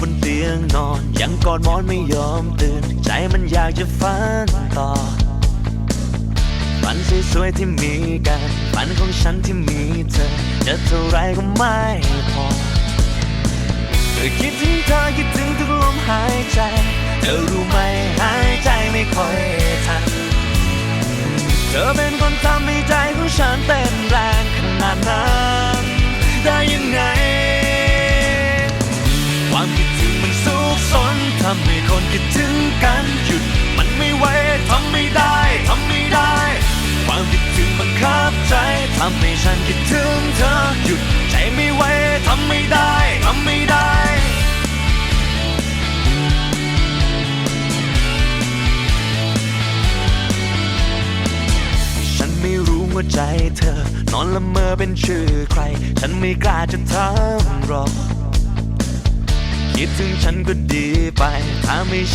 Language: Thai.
บนเตียงนอน ยังกอดหมอนไม่ยอมตื่น ใจมันอยากจะฝันต่อ ฝันสวยๆที่มีกัน ฝันของฉันที่มีเธอจะเท่าไรก็ไม่พอคิดถึงเธอคิดถึงทุกลมหายใจ เธอรู้ไหมหายใจไม่ค่อยทัน เธอเป็นคนทำให้ใจของฉันเต้นแรง ทำให้คนคิดถึงกันหยุด มันไม่ไหวทำไม่ได้ทำไม่ได้ ความคิดถึงบังคับใจทำให้ฉันคิดถึงเธอหยุด ใจไม่ไหวทำไม่ได้ทำไม่ได้ฉันไม่รู้ว่าใจเธอ นอนละเมอเป็นชื่อใคร ฉันไม่กล้าจะถามหรอก คิดถึงฉันก็ดีไป ถ้าไม่ใช่